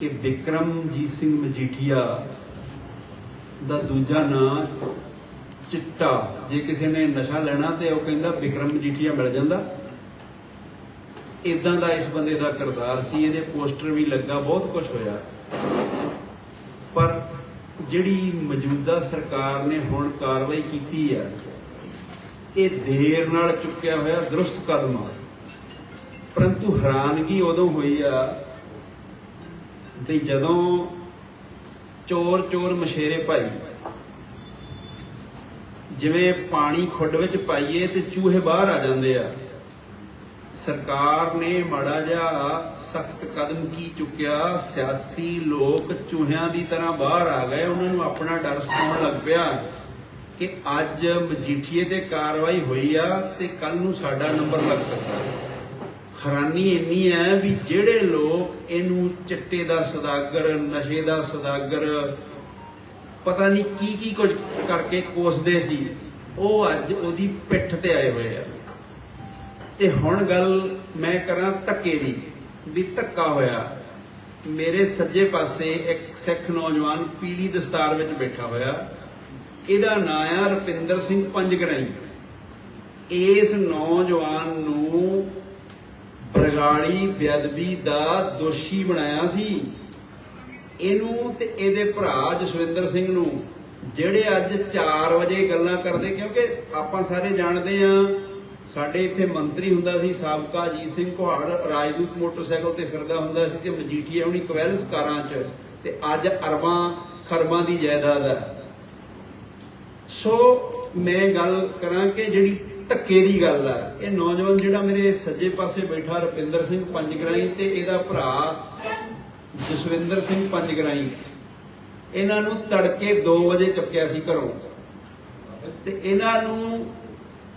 ਕਿ ਵਿਕਰਮਜੀਤ ਸਿੰਘ ਮਜੀਠੀਆ ਦਾ ਦੂਜਾ ਨਾਂ ਚਿੱਟਾ। ਜੇ ਕਿਸੇ ਨੇ ਨਸ਼ਾ ਲੈਣਾ ਤੇ ਉਹ ਕਹਿੰਦਾ ਵਿਕਰਮ ਮਜੀਠੀਆ ਮਿਲ ਜਾਂਦਾ। ਇਦਾਂ ਦਾ ਇਸ ਬੰਦੇ ਦਾ ਕਿਰਦਾਰ ਸੀ। ਇਹਦੇ ਪੋਸਟਰ ਵੀ ਲੱਗਾ, ਬਹੁਤ ਕੁਝ ਹੋਇਆ। ਪਰ ਜਿਹੜੀ ਮੌਜੂਦਾ ਸਰਕਾਰ ਨੇ ਹੁਣ ਕਾਰਵਾਈ ਕੀਤੀ ਹੈ, ਇਹ ਦੇਰ ਨਾਲ ਚੁੱਕਿਆ ਹੋਇਆ, ਦਰੁਸਤ ਕਦਮ। ਆ ਪਰੰਤੂ ਹੈਰਾਨਗੀ ਉਦੋਂ ਹੋਈ ਆ ਵੀ ਜਦੋਂ ਚੋਰ ਚੋਰ ਮਸ਼ੇਰੇ ਭਾਈ, ਜਿਵੇਂ ਪਾਣੀ ਖੁੱਡ ਵਿੱਚ ਪਾਈਏ ਤੇ ਚੂਹੇ ਬਾਹਰ ਆ ਜਾਂਦੇ ਆ, ਸਰਕਾਰ ਨੇ ਮਾੜਾ ਜਿਹਾ ਸਖਤ ਕਦਮ ਕੀ ਚੁੱਕਿਆ? ਸਿਆਸੀ ਲੋਕ ਚੂਹਿਆਂ ਦੀ ਤਰ੍ਹਾਂ ਬਾਹਰ ਆ ਗਏ, ਉਹਨਾਂ ਨੂੰ ਆਪਣਾ ਡਰ ਸਤਾਉਣ ਲੱਗ ਪਿਆ ਕਿ ਅੱਜ ਮਜੀਠੀਏ ਤੇ ਕਾਰਵਾਈ ਹੋਈ ਆ ਤੇ ਕੱਲ ਨੂੰ ਸਾਡਾ ਨੰਬਰ ਲੱਗ ਸਕਦਾ। ਹੈ ਹੈਰਾਨੀ ਇੰਨੀ ਹੈ ਵੀ ਜਿਹੜੇ ਲੋਕ ਇਹਨੂੰ ਚਿੱਟੇ ਦਾ ਸਦਾਗਰ, ਨਸ਼ੇ ਦਾ ਸਦਾਗਰ, ਪਤਾ ਨਹੀਂ ਕੀ ਕੀ ਕੁਝ ਕਰਕੇ ਕੋਸਦੇ ਸੀ, ਉਹ ਅੱਜ ਉਹਦੀ ਪਿੱਠ ਤੇ ਆਏ ਹੋਏ ਆ। ਤੇ ਹੁਣ ਗੱਲ ਮੈਂ ਕਰਾਂ ਧੱਕੇ ਦੀ, ਵੀ ਧੱਕਾ ਹੋਇਆ। ਮੇਰੇ ਸੱਜੇ ਪਾਸੇ ਇੱਕ ਸਿੱਖ ਨੌਜਵਾਨ ਪੀਲੀ ਦਸਤਾਰ ਵਿੱਚ ਬੈਠਾ ਹੋਇਆ। ਇਹਦਾ ਨਾਂ ਆ ਰੁਪਿੰਦਰ ਸਿੰਘ ਪੰਜਗਰਾਈ। ਇਸ ਨੌਜਵਾਨ ਨੂੰ ਬਰਗਾੜੀ ਬੇਅਦਬੀ ਦਾ ਦੋਸ਼ੀ ਬਣਾਇਆ ਸੀ। ਇਹਨੂੰ ਤੇ ਇਹਦੇ ਭਰਾ ਜਸਵਿੰਦਰ ਸਿੰਘ ਨੂੰ, ਜਿਹੜੇ ਅੱਜ 4 ਵਜੇ ਗੱਲਾਂ ਕਰਦੇ, ਕਿਉਂਕਿ ਆਪਾਂ ਸਾਰੇ ਜਾਣਦੇ ਆ ਸਾਡੇ ਇੱਥੇ ਮੰਤਰੀ ਹੁੰਦਾ ਸੀ, ਸਾਬਕਾ ਅਜੀਤ ਸਿੰਘ ਕੁਹਾੜ, ਰਾਜਦੂਤ ਮੋਟਰਸਾਈਕਲ ਤੇ ਫਿਰਦਾ ਹੁੰਦਾ ਸੀ ਤੇ ਮਜੀਠੀਆ ਹੁਣੀ ਕਵੈਲਸ ਕਾਰਾਂ 'ਚ, ਤੇ ਅੱਜ ਅਰਬਾਂ ਖਰਬਾਂ ਦੀ ਜਾਇਦਾਦ ਹੈ। ਸੋ ਮੈਂ ਗੱਲ ਕਰਾਂ ਕਿ ਜਿਹੜੀ ਧੱਕੇ ਦੀ ਗੱਲ ਆ। ਇਹ ਨੌਜਵਾਨ ਜਿਹੜਾ ਮੇਰੇ ਸੱਜੇ ਪਾਸੇ ਬੈਠਾ ਰੁਪਿੰਦਰ ਸਿੰਘ ਪੰਜਗਰਾਈ ਤੇ ਇਹਦਾ ਭਰਾ ਜਸਵਿੰਦਰ ਸਿੰਘ ਪੰਜਗਰਾਈ। ਇਹਨਾਂ ਨੂੰ ਤੜਕੇ 2 ਵਜੇ ਚੱਕਿਆ ਸੀ ਘਰੋਂ। ਤੇ ਇਹਨਾਂ ਨੂੰ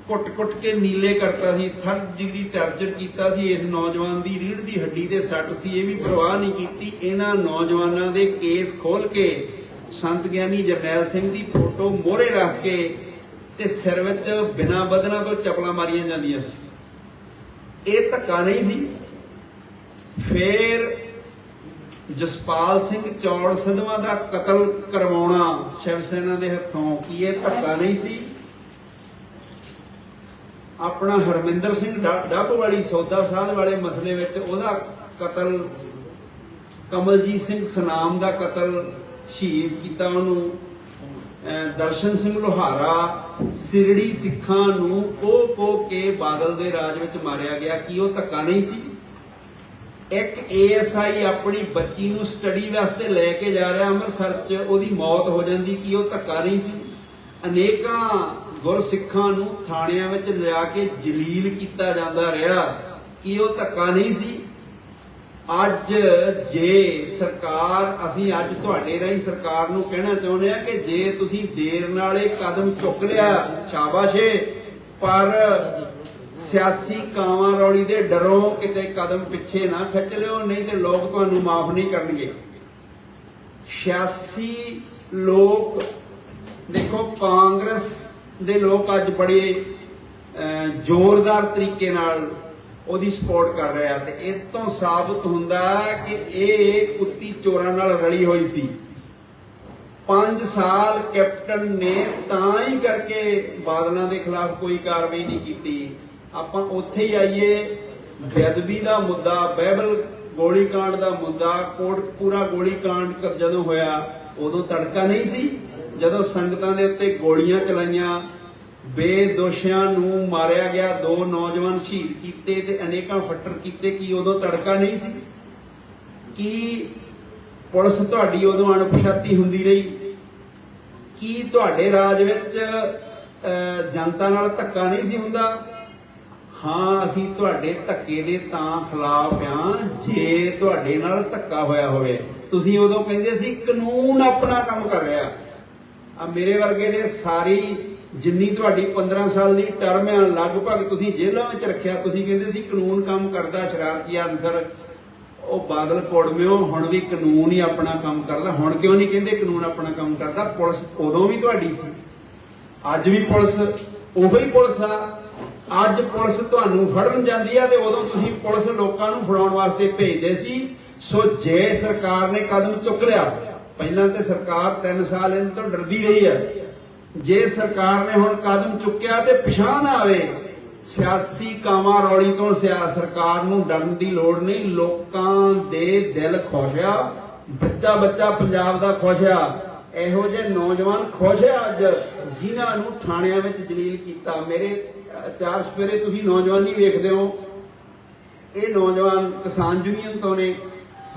ਕੁੱਟ-ਕੁੱਟ ਕੇ ਨੀਲੇ ਕਰਤਾ ਸੀ, ਥਰਡ ਡਿਗਰੀ ਟਾਰਚਰ ਕੀਤਾ ਸੀ। ਇਸ ਨੌਜਵਾਨ ਦੀ ਰੀੜ ਦੀ ਹੱਡੀ ਤੇ ਸੱਟ ਸੀ, ਇਹ ਵੀ ਪਰਵਾਹ ਨਹੀਂ ਕੀਤੀ। ਇਹਨਾਂ ਨੌਜਵਾਨਾਂ ਦੇ ਕੇਸ ਖੋਲ ਕੇ ਸੰਤ ਗਿਆਨੀ ਜਰਨੈਲ ਸਿੰਘ ਦੀ ਫੋਟੋ ਮੋਹਰੇ ਰੱਖ ਕੇ ਤੇ ਸਿਰ ਵਿੱਚ ਬਿਨਾਂ ਬਦਨਾਂ ਤੋਂ ਚਪਲਾਂ ਮਾਰੀਆਂ ਜਾਂਦੀਆਂ ਸੀ। ਇਹ ਧੱਕਾ ਨਹੀਂ ਸੀ। ਫੇਰ ਜਸਪਾਲ ਸਿੰਘ ਚੌੜ ਸਿੱਧਵਾਂ ਦਾ ਕਤਲ ਕਰਵਾਉਣਾ ਸ਼ਿਵ ਸੈਨਾ ਦੇ ਹੱਥੋਂ ਕੀ ਇਹ ਧੱਕਾ ਨਹੀਂ ਸੀ? ਆਪਣਾ ਹਰਮਿੰਦਰ ਸਿੰਘ ਡ- ਡੱਬ ਵਾਲੀ ਸੌਦਾ ਸਾਧ ਵਾਲੇ ਮਸਲੇ ਵਿੱਚ ਉਹਦਾ ਕਤਲ, ਕਮਲਜੀਤ ਸਿੰਘ ਸਨਾਮ ਦਾ ਕਤਲ ਸ਼ਹੀਦ ਕੀਤਾ ਉਹਨੂੰ। ਦਰਸ਼ਨ ਸਿੰਘ ਲੋਹਾਰਾ ਸਿਰੜੀ ਸਿੱਖਾਂ ਨੂੰ ਕੋ ਕੋ ਕੇ ਬਾਦਲ ਦੇ ਰਾਜ ਵਿੱਚ ਮਾਰਿਆ ਗਿਆ। ਕੀ ਉਹ ਧੱਕਾ ਨਹੀਂ ਸੀ? ਇੱਕ ਏਐਸਆਈ ਆਪਣੀ ਬੱਚੀ ਨੂੰ ਸਟੱਡੀ ਵਾਸਤੇ ਲੈ ਕੇ ਜਾ ਰਿਹਾ, ਅੰਮ੍ਰਿਤਸਰ 'ਚ ਉਹਦੀ ਮੌਤ ਹੋ ਜਾਂਦੀ, ਕੀ ਉਹ ਧੱਕਾ ਨਹੀਂ ਸੀ? ਅਨੇਕਾਂ ਗੁਰਸਿੱਖਾਂ ਨੂੰ ਥਾਣਿਆਂ ਵਿੱਚ ਲਿਆ ਕੇ ਜਲੀਲ ਕੀਤਾ ਜਾਂਦਾ ਰਿਹਾ। ਕੀ ਉਹ ਧੱਕਾ ਨਹੀਂ ਸੀ? ਅੱਜ ਜੇ ਸਰਕਾਰ, ਅਸੀਂ ਅੱਜ ਤੁਹਾਡੇ ਰਾਹੀਂ ਸਰਕਾਰ ਨੂੰ ਕਹਿਣਾ ਚਾਹੁੰਦੇ ਆ ਕਿ ਜੇ ਤੁਸੀਂ ਦੇਰ ਨਾਲ ਇਹ ਕਦਮ ਚੁੱਕ ਲਿਆ, ਸ਼ਾਬਾਸ਼ ਪਰ ਸਿਆਸੀ ਕਾਵਾਂ ਰੌਲੀ ਦੇ ਡਰੋਂ ਕਿਤੇ ਕਦਮ ਪਿੱਛੇ ਨਾ ਖਿੱਚ ਲਿਓ, ਨਹੀਂ ਤੇ ਲੋਕ ਤੁਹਾਨੂੰ ਮਾਫ ਨਹੀਂ ਕਰਨਗੇ। ਸਿਆਸੀ ਲੋਕ, ਦੇਖੋ ਕਾਂਗਰਸ ਦੇ ਲੋਕ ਅੱਜ ਬੜੇ ਜ਼ੋਰਦਾਰ ਤਰੀਕੇ ਨਾਲ ਉਹਦੀ ਸਪੋਰਟ ਕਰ ਰਿਹਾ ਤੇ ਇਹ ਤੋਂ ਸਾਬਤ ਹੁੰਦਾ ਕਿ ਇਹ ਕੁੱਤੀ ਚੋਰਾਂ ਨਾਲ ਰਲੀ ਹੋਈ ਸੀ। 5 ਸਾਲ ਕੈਪਟਨ ਨੇ ਤਾਂ ਹੀ ਕਰਕੇ ਬਾਦਲਾਂ ਦੇ ਖਿਲਾਫ ਕੋਈ ਕਾਰਵਾਈ ਨਹੀਂ ਕੀਤੀ। ਆਪਾਂ ਉੱਥੇ ਹੀ ਆਈਏ। ਬੇਅਦਬੀ ਦਾ ਮੁੱਦਾ ਬਾਈਬਲ ਗੋਲੀकांड ਦਾ ਮੁੱਦਾ ਕੋਟਪੂਰਾ ਗੋਲੀकांड ਜਦੋਂ ਹੋਇਆ, ਉਦੋਂ ਤੜਕਾ ਨਹੀਂ ਸੀ। ਜਦੋਂ ਸੰਗਤਾਂ ਦੇ ਉੱਤੇ ਗੋਲੀਆਂ ਚਲਾਈਆਂ ਬੇਦੋਸ਼ਿਆਂ ਨੂੰ ਮਾਰਿਆ ਗਿਆ, ਦੋ ਨੌਜਵਾਨ ਸ਼ਹੀਦ ਕੀਤੇ ਤੇ ਅਨੇਕਾਂ ਫੱਟਰ ਕੀਤੇ, ਕੀ ਉਦੋਂ ਤੜਕਾ ਨਹੀਂ ਸੀ? ਕੀ ਪੁਲਿਸ ਤੁਹਾਡੀ ਉਦੋਂ ਅਣਪਛਾਤੀ ਹੁੰਦੀ ਰਹੀ? ਕੀ ਤੁਹਾਡੇ ਰਾਜ ਵਿੱਚ ਜਨਤਾ ਨਾਲ ਧੱਕਾ ਨਹੀਂ ਸੀ ਹੁੰਦਾ? ਹਾਂ, ਅਸੀਂ ਤੁਹਾਡੇ ਧੱਕੇ ਦੇ ਤਾਂ ਖਿਲਾਫ ਆ ਜੇ ਤੁਹਾਡੇ ਨਾਲ ਧੱਕਾ ਹੋਇਆ ਹੋਵੇ। ਤੁਸੀਂ ਉਦੋਂ ਕਹਿੰਦੇ ਸੀ, ਕਾਨੂੰਨ ਆਪਣਾ ਕੰਮ ਕਰ ਰਿਹਾ। ਆ ਮੇਰੇ ਵਰਗੇ ਨੇ ਸਾਰੀ ਜਿੰਨੀ ਤੁਹਾਡੀ 15 ਸਾਲ ਦੀ ਟਰਮ ਆ ਲਗਭਗ ਤੁਸੀਂ ਜੇਲ੍ਹਾਂ ਵਿੱਚ ਰੱਖਿਆ, ਤੁਸੀਂ ਕਹਿੰਦੇ ਸੀ ਕਾਨੂੰਨ ਕੰਮ ਕਰਦਾ, ਸ਼ਰਾਰਤੀ ਅਨਸਰ। ਉਹ ਬਾਦਲ ਕੋੜਮਿਓ ਹੁਣ ਵੀ ਕਾਨੂੰਨ ਹੀ ਆਪਣਾ ਕੰਮ ਕਰਦਾ। ਹੁਣ ਕਿਉਂ ਨਹੀਂ ਕਹਿੰਦੇ ਕਾਨੂੰਨ ਆਪਣਾ ਕੰਮ ਕਰਦਾ? ਪੁਲਿਸ ਉਦੋਂ ਵੀ ਤੁਹਾਡੀ ਸੀ। ਅੱਜ ਵੀ ਪੁਲਿਸ ਉਹੀ ਪੁਲਿਸ ਆ। ਅੱਜ ਪੁਲਿਸ ਤੁਹਾਨੂੰ ਫੜਨ ਜਾਂਦੀ ਆ ਤੇ ਉਦੋਂ ਤੁਸੀਂ ਪੁਲਿਸ ਲੋਕਾਂ ਨੂੰ ਫੜਾਉਣ ਵਾਸਤੇ ਭੇਜਦੇ ਸੀ। ਸੋ ਜੇ ਸਰਕਾਰ ਨੇ ਕਦਮ ਚੁੱਕ ਲਿਆ, ਪਹਿਲਾਂ ਤੇ ਸਰਕਾਰ 3 ਸਾਲ ਇਹਨਾਂ ਤੋਂ ਡਰਦੀ ਰਹੀ ਹੈ। ਜੇ ਸਰਕਾਰ ਨੇ ਹੁਣ ਕਦਮ ਚੁੱਕਿਆ ਤੇ ਪਛਾਣ ਆਵੇ, ਸਿਆਸੀ ਕਾਮਾ ਰੌਲੀ ਤੋਂ ਸਿਆ, ਸਰਕਾਰ ਨੂੰ ਡਰਨ ਦੀ ਲੋੜ ਨਹੀਂ, ਲੋਕਾਂ ਦੇ ਦਿਲ ਖੁਸ਼ ਬੱਚਾ ਬੱਚਾ ਪੰਜਾਬ ਦਾ ਖੁਸ਼ ਇਹੋ ਜਿਹੇ ਨੌਜਵਾਨ ਖੁਸ਼ ਆ ਅੱਜ, ਜਿਨ੍ਹਾਂ ਨੂੰ ਥਾਣਿਆਂ ਵਿੱਚ ਜਲੀਲ ਕੀਤਾ। ਮੇਰੇ ਚਾਰ ਸਪੇਰੇ ਤੁਸੀਂ ਨੌਜਵਾਨੀ ਵੇਖਦੇ ਹੋ। ਇਹ ਨੌਜਵਾਨ ਕਿਸਾਨ ਯੂਨੀਅਨ ਤੋਂ ਨੇ,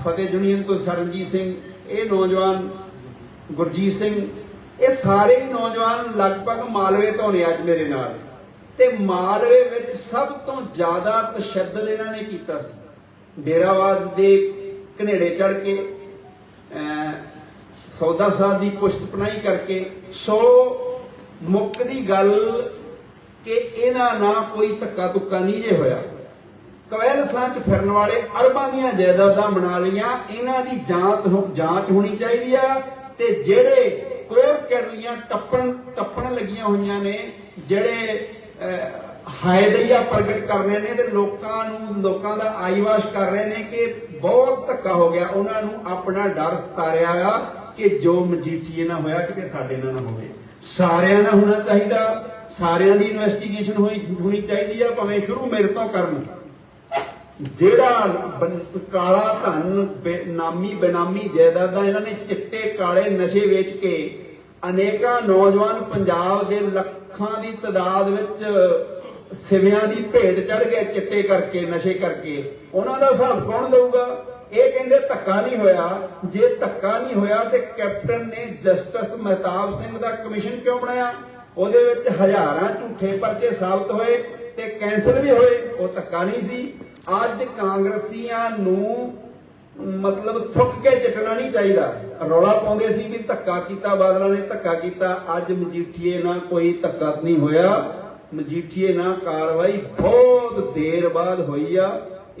ਫਤਿਹ ਯੂਨੀਅਨ ਤੋਂ ਸਰਨਜੀਤ ਸਿੰਘ। ਇਹ ਨੌਜਵਾਨ ਗੁਰਜੀਤ ਸਿੰਘ ਇਹ ਸਾਰੇ ਨੌਜਵਾਨ ਲਗਭਗ ਮਾਲਵੇ ਤੋਂ ਨੇ ਅੱਜ ਮੇਰੇ ਨਾਲ। ਤੇ ਮਾਲਵੇ ਵਿੱਚ ਸਭ ਤੋਂ ਜ਼ਿਆਦਾ ਤਸ਼ੱਦਦ ਇਹਨਾਂ ਨੇ ਕੀਤਾ ਸੀ। ਡੇਰਾਵਾਦ ਦੇ ਘਨੇੜੇ ਚੜ ਕੇ ਸੌਦਾ ਸਾਧ ਦੀ ਪੁਸ਼ਤ ਪਨਾਈ ਕਰਕੇ, ਸੋ ਮੁੱਕ ਦੀ ਗੱਲ ਕਿ ਇਹਨਾਂ ਨਾਲ ਕੋਈ ਧੱਕਾ ਤੁੱਕਾ ਨਹੀਂ ਜੇ ਹੋਇਆ। ਕਵੈਲਸਾਂ 'ਚ ਫਿਰਨ ਵਾਲੇ ਅਰਬਾਂ ਦੀਆਂ ਜਾਇਦਾਦਾਂ ਬਣਾ ਲਈਆਂ। ਇਹਨਾਂ ਦੀ ਜਾਂਚ ਜਾਂਚ ਹੋਣੀ ਚਾਹੀਦੀ ਆ ਤੇ ਜਿਹੜੇ ਕਰਲੀਆਂ ਟੱਪਣ ਟੱਪਣ ਲੱਗੀਆਂ ਹੋਈਆਂ ਨੇ, ਜਿਹੜੇ ਹਾਇਦਈਆ ਪ੍ਰਗਟ ਕਰ ਰਹੇ ਨੇ ਤੇ ਲੋਕਾਂ ਨੂੰ, ਲੋਕਾਂ ਦਾ ਆਈਵਾਸ਼ ਕਰ ਰਹੇ ਨੇ ਕਿ ਬਹੁਤ ਧੱਕਾ ਹੋ ਗਿਆ। ਉਹਨਾਂ ਨੂੰ ਆਪਣਾ ਡਰ ਸਤਾਰਿਆ ਆ ਕਿ ਜੋ ਮਜੀਠੀਏ ਨਾਲ ਹੋਇਆ ਕਿਤੇ ਸਾਡੇ ਨਾਲ ਨਾ ਹੋਵੇ। ਸਾਰਿਆਂ ਨਾਲ ਹੋਣਾ ਚਾਹੀਦਾ, ਸਾਰਿਆਂ ਦੀ ਇਨਵੈਸਟੀਗੇਸ਼ਨ ਹੋਈ, ਹੋਣੀ ਚਾਹੀਦੀ ਆ, ਭਾਵੇਂ ਸ਼ੁਰੂ ਮੇਰੇ ਤੋਂ ਕਰਨ। ਜਿਹੜਾ ਕਾਲਾ ਧਨ, ਬੇ- ਨਾਮੀ, ਬੇਨਾਮੀ ਜਾਇਦਾਦਾਂ ਇਹਨਾਂ ਨੇ ਚਿੱਟੇ, ਕਾਲੇ ਨਸ਼ੇ ਵੇਚ ਕੇ ਅਨੇਕਾਂ ਨੌਜਵਾਨ ਪੰਜਾਬ ਦੇ ਲੱਖਾਂ ਦੀ ਤਾਦਾਦ ਵਿੱਚ ਸਿਵਿਆਂ ਦੀ ਭੇਡ ਚੜ ਗਏ, ਚਿੱਟੇ ਕਰਕੇ, ਨਸ਼ੇ ਕਰਕੇ। ਉਹਨਾਂ ਦਾ ਹਿਸਾਬ ਕੌਣ ਦੇਊਗਾ ਇਹ ਕਹਿੰਦੇ ਧੱਕਾ ਨਹੀਂ ਹੋਇਆ। ਜੇ ਧੱਕਾ ਨਹੀਂ ਹੋਇਆ ਤੇ ਕੈਪਟਨ ਨੇ ਜਸਟਿਸ ਮਹਿਤਾਬ ਸਿੰਘ ਦਾ ਕਮਿਸ਼ਨ ਕਿਉਂ ਬਣਾਇਆ? ਉਹਦੇ ਵਿੱਚ ਹਜ਼ਾਰਾਂ ਝੂਠੇ ਪਰਚੇ ਸਾਬਤ ਹੋਏ ਤੇ ਕੈਂਸਲ ਵੀ ਹੋਏ। ਉਹ ਧੱਕਾ ਨਹੀਂ ਸੀ। ਅੱਜ ਕਾਂਗਰਸੀਆਂ ਨੂੰ ਮਤਲਬ ਥੁੱਕ ਕੇ ਚੱਟਣਾ ਨਹੀਂ ਚਾਹੀਦਾ। ਰੌਲਾ ਪਾਉਂਦੇ ਸੀ ਵੀ ਧੱਕਾ ਕੀਤਾ, ਬਾਦਲਾਂ ਨੇ ਧੱਕਾ ਕੀਤਾ। ਅੱਜ ਮਜੀਠੀਏ ਨਾਲ ਕੋਈ ਧੱਕਾ ਨਹੀਂ ਹੋਇਆ। ਮਜੀਠੀਏ ਨਾਲ ਕਾਰਵਾਈ ਬਹੁਤ ਦੇਰ ਬਾਅਦ ਹੋਈ ਆ।